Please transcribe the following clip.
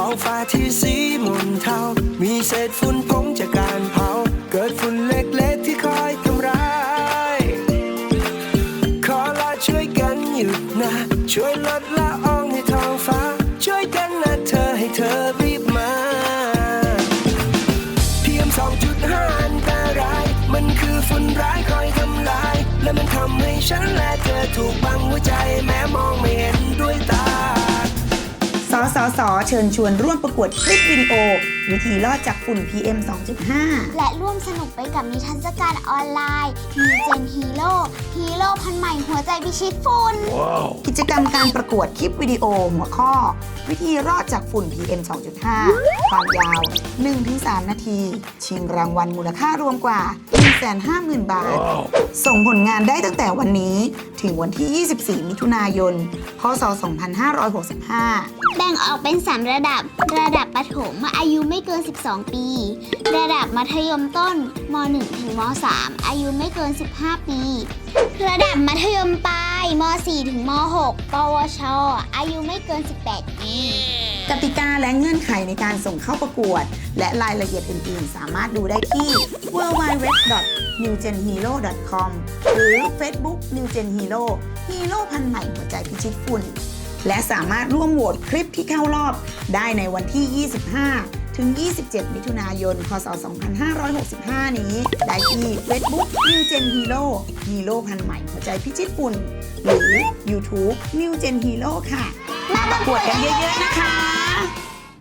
ท้องฟ้าที่สีมนเทา มีเศษฝุ่นผงจากการเผา เกิดฝุ่นเล็กๆที่คอยทำร้าย ขอลาช่วยกันหยุดนะ ช่วยลดละอองในท้องฟ้า ช่วยกันนะเธอให้เธอรีบมา เพียง2.5อันตราย มันคือฝุ่นร้ายคอยทำลาย และมันทำให้ฉันและเธอถูกบังหัวใจ สสสเชิญชวนร่วมประกวดคลิปวิดีโอ วิธีรอดจากฝุ่น PM 2.5 และร่วมสนุกไปกับนิทรรศการออนไลน์ มีเจนฮีโร่ฮีโร่พันใหม่หัวใจพิชิตฝุ่น กิจกรรมการประกวดคลิปวิดีโอหัวข้อ วิธีรอดจากฝุ่น PM 2.5 ความยาว 1-3 นาที ชิงรางวัลมูลค่ารวมกว่า 150,000 บาท ส่งผลงานได้ตั้งแต่วันนี้ถึงวันที่ 24 มิถุนายน พศ 2565 แบ่งออกเป็น 3 ระดับ ระดับประถมอายุไม่เกิน 12 ปี ระดับมัธยมต้นม .1 ถึงม .3 อายุไม่เกิน 15 ปี ระดับมัธยมปลาย ม .4 ถึงม .6 ปวช อายุไม่เกิน 18 ปี กติกาและเงื่อนไขในการส่งเข้าประกวด และรายละเอียดอื่น ๆ สามารถดูได้ที่ www.newgenhero.com หรือ Facebook Newgen Hero ฮีโร่พันใหม่หัวใจพิชิตฝุ่นและสามารถร่วมโหวตคลิปที่เข้ารอบได้ในวันที่ 25 ถึง 27 มิถุนายน พศ 2565 นี้ ได้ที่ Facebook Newgen Hero ฮีโร่พันธุ์ใหม่หัวใจพิชิตฝุ่น หรือ YouTube Newgen Hero ค่ะ มาประกวดกันเยอะๆนะคะ